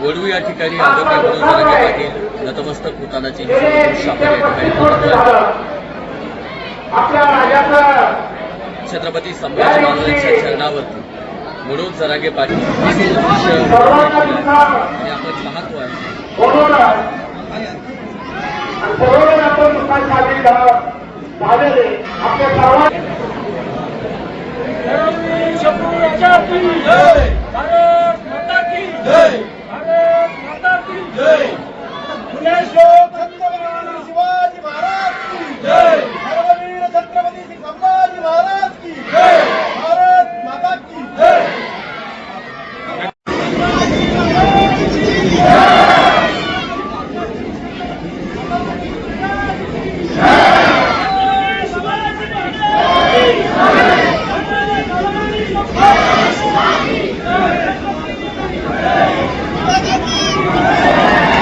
वडू या ठिकाणी मनोज पाटील नतमस्तक होताना शापर या ठिकाणी थांबत आहे. आपल्या राजाचं छत्रपती संभाजी महाराजांच्या चरणावरती मनोज जरागे पाटील हे दृश्य आणि आहे बोलून आणि सर्वजण आपण दुकान साजरी झालेले आपल्या सर्वांनी शिवाजी महाराज की जय धर्मवीर छत्रपती संभाजी महाराज की जय भारत माता की जय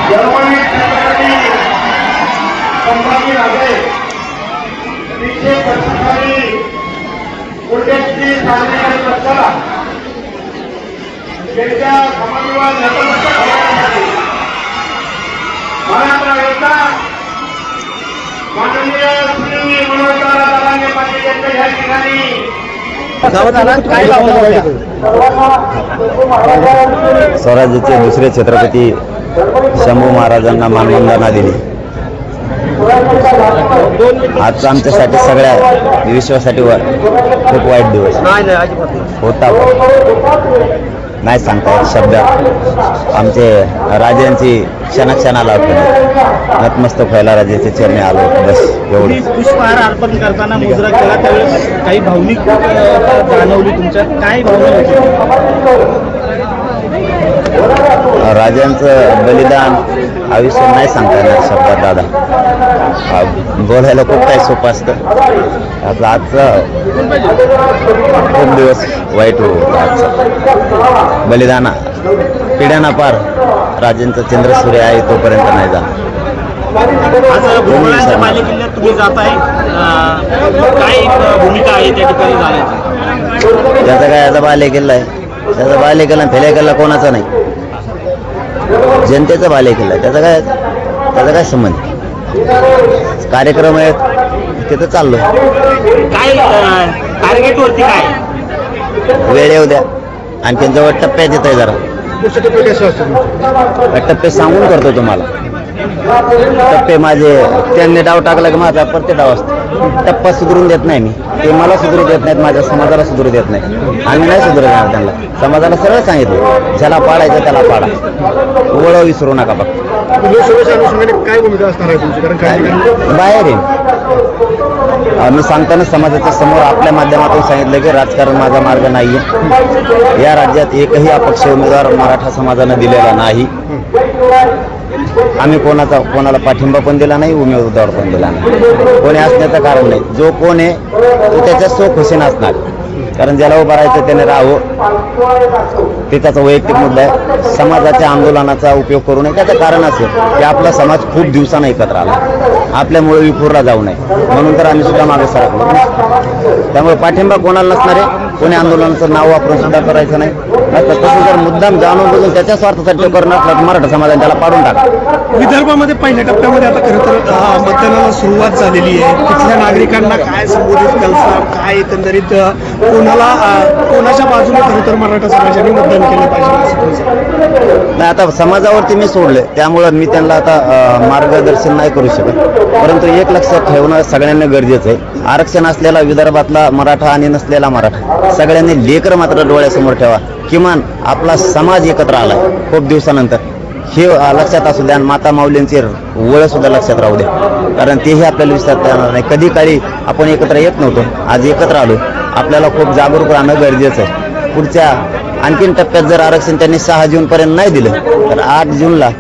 जर्मनी छत्रपती संभाजी राजे तीनशे पंचवीसावी पुण्यश्री साजरी करत असताना त्यांच्या नतमस्तक होण्यासाठी योद्धा माननीय श्री पाटील यांच्या या ठिकाणी स्वराज्याचे दुसरे छत्रपती शंभू महाराजांना मानवंदना दिली आजचा आमच्यासाठी सगळ्या विश्वासाठी खूप वाईट दिवस. होता. नाही सांगता येत. शब्द आमचे राजांची क्षणाक्षणाला आठवण नतमस्तक व्हायला राजाचे चरणी आलो बस एवढं. पुष्पहार अर्पण करताना मुजरा केला त्यावेळेस काही भावनिक जाणवली तुमच्यात? काय भावना राजांचं बलिदान आयुष्य नाही सांगता येणार शब्दात दादा. बोलायला खूप काही सोपं असतं. आता आजचं खूप दिवस वाईट होतं बलिदाना पिढ्याना पार राजांचं चंद्र सूर्य आहे तोपर्यंत नाही जाणार. तुम्ही अ, काय अ, भूमिका आहे त्या ठिकाणी जाण्याची त्याचा काय याचा बाले किल्ला आहे. त्याचा बाले किल्ला फेले किल्ला कोणाचा नाही. जनतेचा बाले किल्ला आहे. त्याचा काय त्याचा काय संबंध? कार्यक्रम आहेत. तिथं चाललो. काय टार्गेट वरती काय? वेळ येऊ द्या. आणखीन जवळ टप्प्यात येत आहे जरा. टप्पे सांगून करतो तुम्हाला. टप्पे माझे त्यांनी डाव टाकला की माझा प्रत्येक डाव असतो. टप्पा सुधरून देत नाही मी. ते मला सुधरू देत नाहीत माझ्या समाजाला सुधरू देत नाही. आम्ही नाही सुधरू देणार त्यांना. समाजाला सरळ सांगितलं ज्याला पाडायचं त्याला पाडा. वळ विसरू नका फक्त. काय भूमिका असणार आहे तुमची? कारण बाहेर आहे. आम्ही सांगताना समाजाच्या समोर आपल्या माध्यमातून सांगितलं की राजकारण माझा मार्ग नाहीये. या राज्यात एकही अपक्ष उमेदवार मराठा समाजानं दिलेला नाही. आम्ही कोणाचा कोणाला पाठिंबा पण दिला नाही उमेदवार पण दिला नाही. कोणी असण्याचं कारण नाही. जो कोण आहे तो त्याच्या सो खुशीन असणार. कारण ज्याला उभं राहायचं त्याने राहावं. ते त्याचा वैयक्तिक मुद्दा आहे. समाजाच्या आंदोलनाचा उपयोग करू नये. त्याचं कारण असेल की आपला समाज खूप दिवसानं एकत्र आला. आपल्यामुळे विखुरला जाऊ नये. म्हणून तर आम्ही सुद्धा मागे सरकलो. त्यामुळे पाठिंबा कोणाला नसणार आहे? कोणी आंदोलनाचं नाव वापरून सुद्धा करायचं नाही. आता तसं जर मुद्दाम जाणून बुजून त्याच्या स्वार्थासाठी करणं असलं तर मराठा समाजाने त्याला पाडून टाका विदर्भामध्ये पहिल्या टप्प्यामध्ये आता खरं तर मतदानाला सुरुवात झालेली आहे. तिथल्या नागरिकांना काय संबोधित करणार काय एकंदरीत कोणाला कोणाच्या बाजूने खरं तर मराठा समाजाने मतदान केलं पाहिजे. नाही आता समाजावरती मी सोडले त्यामुळं मी त्यांना आता मार्गदर्शन नाही करू शकत. परंतु एक लक्षात ठेवणं सगळ्यांना गरजेचं आहे. आरक्षण असलेला विदर्भातला मराठा आणि नसलेला मराठा. सगळ्यांनी लेकर मात्र डोळ्यासमोर ठेवा. किमान आपला समाज एकत्र आलाय. खूप दिवसानंतर. हे लक्षात असू द्या आणि माता माऊलींचे वळ सुद्धा लक्षात राहू द्या. कारण तेही आपल्याला विसरता येणार नाही. कधी काळी आपण एकत्र येत नव्हतो. आज एकत्र आलो आपल्याला खूप जागरूक राहणं गरजेचं आहे. पुढच्या आणखीन टप्प्यात जर आरक्षण त्यांनी सहा जूनपर्यंत नाही दिलं तर आठ जूनला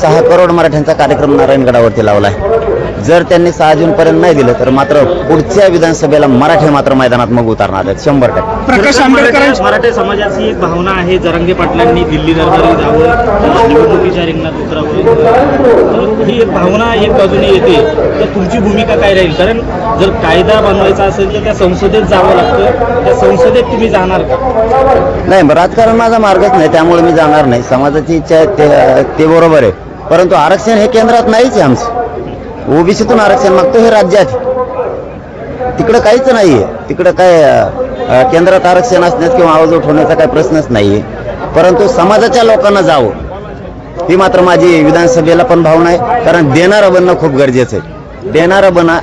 सहा करोड मराठ्यांचा कार्यक्रम नारायणगडावरती लावलाय. जर त्यांनी सहा जून पर्यंत नाही दिलं तर मात्र पुढच्या विधानसभेला मराठी मात्र मैदानात मग उतरणार आहेत. शंभर टक्के. प्रकाश आंबेडकरांची मराठा समाजाची एक भावना आहे जरांगे पाटलांनी दिल्ली दरबारी जावं निवडणुकीच्या रिंगणात उतरावं. तर ही एक भावना एक बाजूने येते. तर तुमची भूमिका काय राहील? कारण जर कायदा बनवायचा असेल तर त्या संसदेत जावं लागतं. त्या संसदेत तुम्ही जाणार का? नाही राजकारण माझा मार्गच नाही त्यामुळे मी जाणार नाही. समाजाची इच्छा आहे ते ते बरोबर आहे. परंतु आरक्षण हे केंद्रात नाहीच आहे आमचं. ओबीसीतून आरक्षण मागतो हे राज्यात. तिकडं काहीच नाहीये. तिकडं काय केंद्रात आरक्षण असण्यात किंवा आवाज उठवण्याचा काही प्रश्नच नाही परंतु समाजाच्या लोकांना जावं. ही मात्र माझी विधानसभेला पण भावना आहे. कारण देणारं बनणं खूप गरजेचं आहे. देणारं बना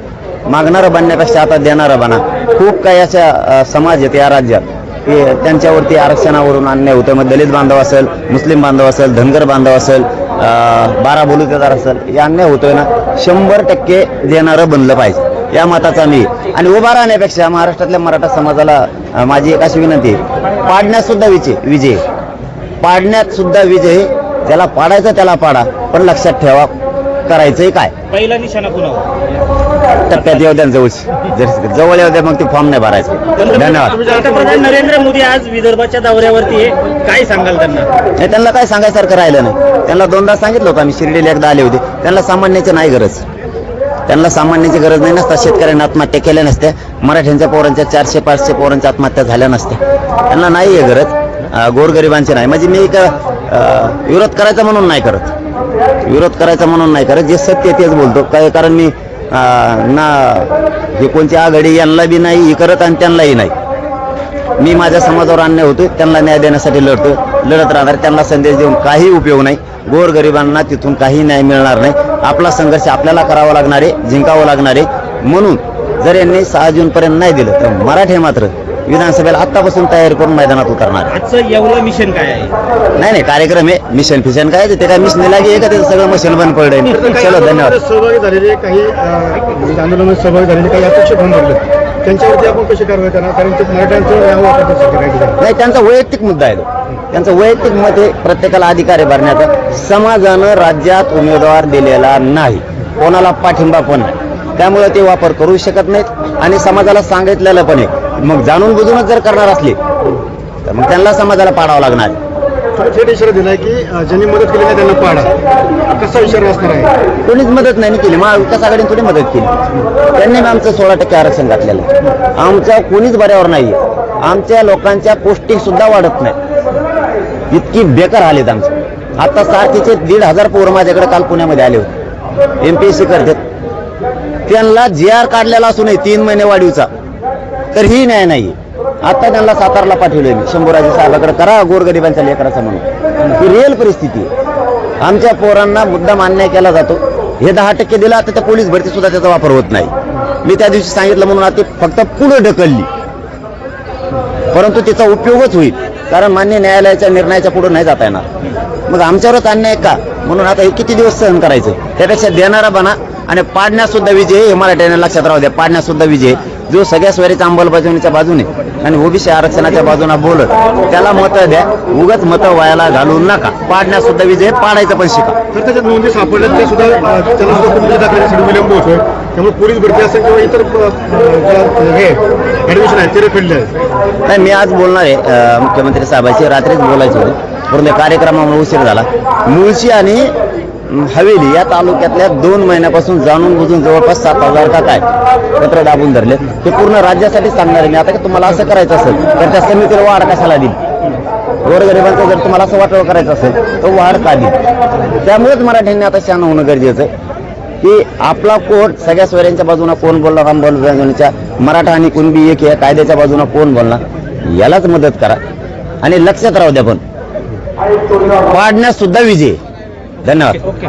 मागणारं बनण्यापेक्षा आता देणारं बना. खूप काही अशा समाज आहेत या राज्यात. की त्यांच्यावरती आरक्षणावरून अन्याय होतं मग दलित बांधव असेल मुस्लिम बांधव असेल धनगर बांधव असेल बारा बोलुतेदार असेल हे अन्याय होतोय ना शंभर टक्के देणारं बनलं पाहिजे. या मताचा मी. आणि उभा राहण्यापेक्षा महाराष्ट्रातल्या मराठा समाजाला माझी एक अशी विनंती आहे. पाडण्यात सुद्धा विजय विजय. पाडण्यात सुद्धा विजय ज्याला पाडायचं त्याला पाडा पण लक्षात ठेवा करायचंय काय? पहिला निशाणा कुणावर? टप्प्यात येऊ जवळची. जर जवळ येऊ द्या मग ते फॉर्म नाही भरायचं. धन्यवाद. पंतप्रधान नरेंद्र मोदी आज विदर्भाच्या दौऱ्यावरती आहे. काय सांगाल त्यांना? नाही त्यांना काय सांगायसारखं राहिलं नाही. त्यांना दोनदा सांगितलं होतं आम्ही शिर्डीला एकदा आले होते. त्यांना सामान्याची नाही गरज. त्यांना सामान्याची गरज नाही नसता शेतकऱ्यांना आत्महत्या केल्या नसत्या. मराठ्यांच्या पोरांच्या चारशे पाचशे पोरांच्या आत्महत्या झाल्या नसत्या. त्यांना नाही आहे गरज. अं, गोरगरिबांची नाही. म्हणजे मी एक अं, विरोध करायचा म्हणून नाही करत. विरोध करायचा म्हणून नाही करत. जे सत्य आहे तेच बोलतो. काय कारण मी अं, ना हे कोणती आघाडी यांना बी नाही करत आणि त्यांनाही नाही. मी माझ्या समाजावर अन्याय होतो त्यांना न्याय देण्यासाठी लढतो लढत राहणार त्यांना संदेश देऊन काही उपयोग नाही. गोरगरिबांना तिथून काही न्याय मिळणार नाही. आपला संघर्ष आपल्याला करावा लागणार आहे जिंकावं लागणार आहे. म्हणून जर यांनी सहा जूनपर्यंत नाही दिलं तर मराठे मात्र विधानसभेला आत्तापासून तयारी करून मैदानात उतरणार आहे. आजचं येवलं मिशन काय आहे? नाही नाही कार्यक्रम आहे. मिशन फिशन काय ते काय मिशन लागे आहे का? ते सगळं मशीन बंद पडलंय. चलो धन्यवाद. सहभागी झालेले काही अं, आंदोलनात सहभागी झालेले काही अपेक्षा होऊन लागले त्यांच्यावरती आपण कशी कारवाई करणार? कारण ते मराठ्यांचं नाव वापरण्यासाठी काही ठिकाणी. नाही त्यांचा वैयक्तिक मुद्दा आहे तो. त्यांचं वैयक्तिक मत आहे प्रत्येकाला अधिकार आहे भरण्याचा. समाजानं राज्यात उमेदवार दिलेला नाही. कोणाला पाठिंबा पण नाही. त्यामुळे ते वापर करू शकत नाहीत आणि समाजाला सांगितलेलं पण आहे. मग जाणून बुजूनच जर करणार असले तर मग त्यांना समाजाला पाडावं लागणार. थेट इशारा दिलाय की ज्यांनी मदत केली नाही त्यांना पाडा. कसा इशारा असणार आहे? कोणीच मदत नाही केली. महाविकास आघाडीने थोडी मदत केली. त्यांनी आमचं सोळा टक्के आरक्षण घातलेलं आहे. आमच्या कोणीच बऱ्यावर नाही आमच्या लोकांच्या पौष्टिक सुद्धा वाढत नाही. इतकी बेकार हालेत आमचे. आता सारखीचे दीड हजार पोरं माझ्याकडे काल पुण्यामध्ये आले होते. एम पी एस सी करतात. त्यांना जी आर काढलेला असूनही तीन महिने वाढीवचा. तर ही न्याय नाही. आता त्यांना सातारला पाठवलंय मी. शंभूराजे साहेबाकडे करा गोरगरिबांच्या लेकराचा म्हणून. ही रिअल परिस्थिती आमच्या पोरांना मुद्दा मान्य केला जातो. हे दहा टक्के दिला तर त्या पोलीस भरती सुद्धा त्याचा वापर होत नाही. मी त्या दिवशी सांगितलं म्हणून आता फक्त पुढे ढकलली. परंतु तिचा उपयोगच होईल. कारण मान्य न्यायालयाच्या निर्णयाच्या पुढे नाही जाता येणार. मग आमच्यावरच अन्याय का? म्हणून आता हे किती दिवस सहन करायचं? त्यापेक्षा देणारा बना. आणि पाडण्यात सुद्धा विजय हे मराठ्याने लक्षात राहू द्या. पाडण्यात सुद्धा विजय जो सगळ्या स्वरीच्या अंमलबजावणीच्या बाजूने आणि ओबीसी आरक्षणाच्या बाजूने बोलत त्याला मतं द्या. उगाच मतं व्हायला घालू नका. पाडण्यात सुद्धा विजय पाडायचं पण शिका. तर त्याच्यात नोंदी सापडल्यात ते सुद्धा विलंब होतोय. त्यामुळे पोलीस भरती असेल किंवा इतर हे ऍडमिशन आहे ते नाही मी आज बोलणार आहे मुख्यमंत्री साहेबांशी. रात्रीच बोलायचं होतं. परंतु कार्यक्रमामुळे उशीर झाला. मुळशी आणि हवेली या तालुक्यातल्या दोन महिन्यापासून जाणून बुजून जवळपास सात हजार का काय पत्र दाबून धरले हे पूर्ण राज्यासाठी सांगणार आहे मी. आता की तुम्हाला असं करायचं असेल तर त्या समितीला वाढ कशाला देईल? गोरगरिबांचं जर तुम्हाला असं वाटव करायचं असेल तर वाढ का देईल? त्यामुळेच मराठ्यांनी आता शान होणं गरजेचं आहे. की आपला कोर्ट सगळ्या स्वऱ्यांच्या बाजूने कोण बोलणार अंमलबजावणीच्या मराठा आणि कुणबी एक या कायद्याच्या बाजूने कोण बोलणार? यालाच मदत करा. आणि लक्षात राहू द्या पण. पाडण्यास सुद्धा विजय. धन्यवाद. ओके